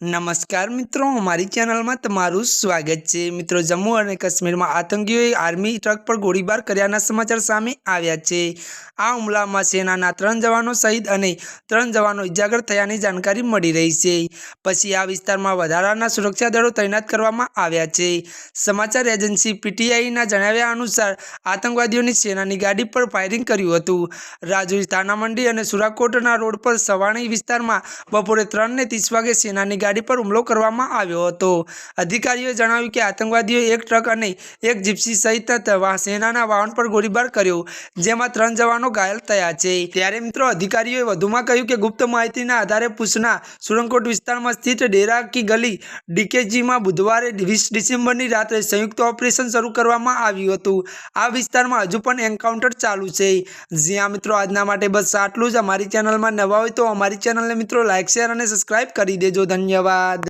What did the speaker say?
નમસ્કાર મિત્રો, અમારી ચેનલમાં તમારું સ્વાગત છે. મિત્રો, જમ્મુ અને કાશ્મીરમાં આતંકીઓએ આર્મી ટ્રક પર ગોળીબાર કર્યાના સમાચાર સામે આવ્યા છે. આ હુમલામાં સેનાના ત્રણ જવાનો શહીદ અને ત્રણ જવાનો ઇજાગ્રસ્ત થયાની જાણકારી મળી રહી છે. પછી આ વિસ્તારમાં વધારાના સુરક્ષા દળો તૈનાત કરવામાં આવ્યા છે. સમાચાર એજન્સી પીટીઆઈના જણાવ્યા અનુસાર, આતંકવાદીઓની સેનાની ગાડી પર ફાયરિંગ કર્યું હતું. રાજુઈ થાનામંડી અને સુરાકોટના રોડ પર સવાણી વિસ્તારમાં બપોરે ત્રણને ત્રીસ વાગે સેનાની ગાડી પર હુમલો કરવામાં આવ્યો હતો. અધિકારીઓએ જણાવ્યું કે આતંકવાદીઓએ એક ટ્રક અને એક જીપ્સી સહિત સેનાના વાહન પર ગોળીબાર કર્યો, જેમાં ત્રણ જવાનો ઘાયલ થયા છે. ત્યારે મિત્રો, અધિકારીઓએ વધુમાં કહ્યું કે ગુપ્ત માહિતીના આધારે પૂછના સુરંગકોટ વિસ્તારમાં સ્થિત ડેરા કી ગલી ડીકેજીમાં બુધવારે વીસ ડિસેમ્બરની રાત્રે સંયુક્ત ઓપરેશન શરૂ કરવામાં આવ્યું હતું. આ વિસ્તારમાં હજુ પણ એન્કાઉન્ટર ચાલુ છે. જ્યાં મિત્રો, આજના માટે બસ આટલું જ. અમારી ચેનલમાં નવા હોય તો અમારી ચેનલને મિત્રો લાઇક શેર અને સબસ્ક્રાઇબ કરી દેજો. ધન્યવાદ.